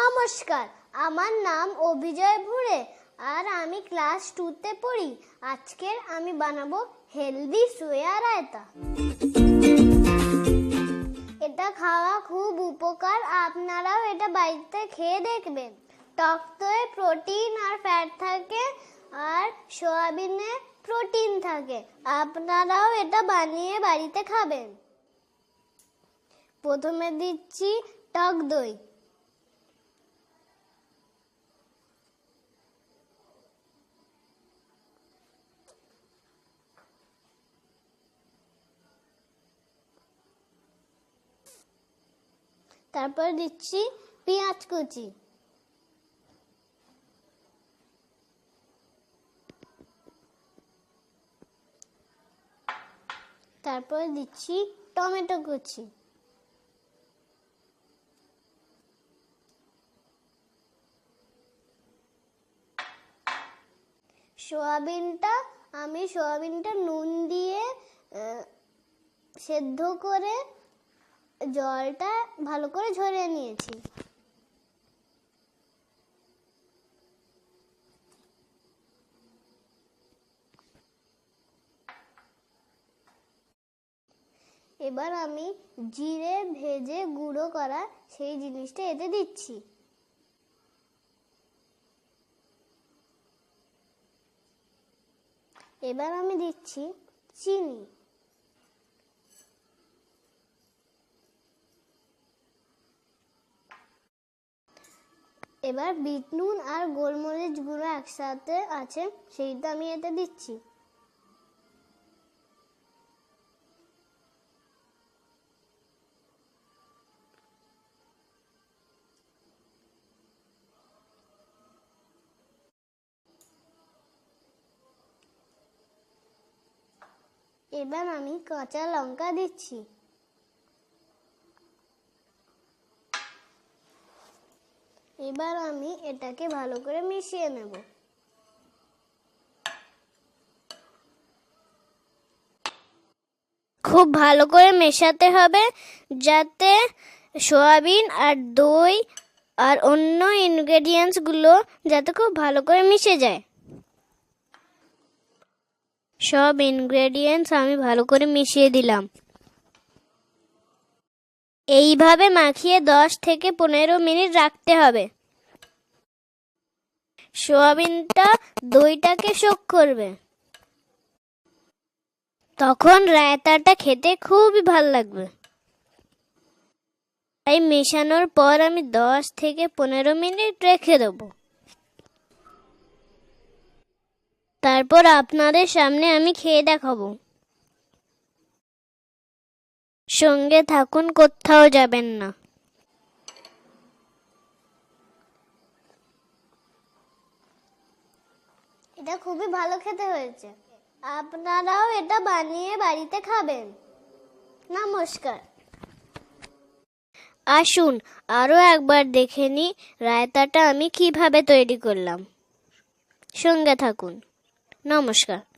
নমস্কার, আমার নাম অভিজয় ভুঁড়ে আর আমি ক্লাস টুতে পড়ি। আজকের আমি বানাবো হেলদি সোয়া রায়তা। এটা খাওয়া খুব উপকার, আপনারাও এটা বাড়িতে খেয়ে দেখবেন। টক দইয়ে প্রোটিন আর ফ্যাট থাকে আর সোয়াবিনে প্রোটিন থাকে। আপনারাও এটা বানিয়ে বাড়িতে খাবেন। প্রথমে দিচ্ছি টক দই। তারপর দিচ্ছি পেঁয়াজ কুচি। তারপর দিচ্ছি টমেটো কুচি। সোয়াবিনটা, আমি সোয়াবিনটা নুন দিয়ে সেদ্ধ করে জলটা ভালো করে ঝরিয়ে নিয়েছি। এবার আমি জিরে ভেজে গুঁড়ো করা সেই জিনিসটা এতে দিচ্ছি। এবার আমি দিচ্ছি চিনি। এবার বিট নুন আর গোলমরিচ গুঁড়ো একসাথে আছে, সেইটা আমি এতে দিচ্ছি। এবার আমি কাঁচা লঙ্কা দিচ্ছি। এবার আমি এটাকে ভালো করে মিশিয়ে নেব। খুব ভালো করে মেশাতে হবে যাতে সয়াবিন আর দই আর অন্য ইনগ্রেডিয়েন্টসগুলো যাতে খুব ভালো করে মিশে যায়। সব ইনগ্রেডিয়েন্টস আমি ভালো করে মিশিয়ে দিলাম। এইভাবে মাখিয়ে দশ থেকে পনেরো মিনিট রাখতে হবে। সোয়াবিনটা দইটাকে শোক করবে। তখন রায়তাটা খেতে খুবই ভালো লাগবে। তাই মেশানোর পর আমি দশ থেকে পনেরো মিনিট রেখে দেবো। তারপর আপনাদের সামনে আমি খেয়ে দেখাবো। সঙ্গে থাকুন কোথাও যাবেন না। এটা খুবই ভালো খেতে হয়েছে। আপনারাও এটা বানিয়ে বাড়িতে খাবেন। নমস্কার। আসুন আরও একবার দেখে নিই রায়তাটা আমি কীভাবে তৈরি করলাম। সঙ্গে থাকুন। নমস্কার।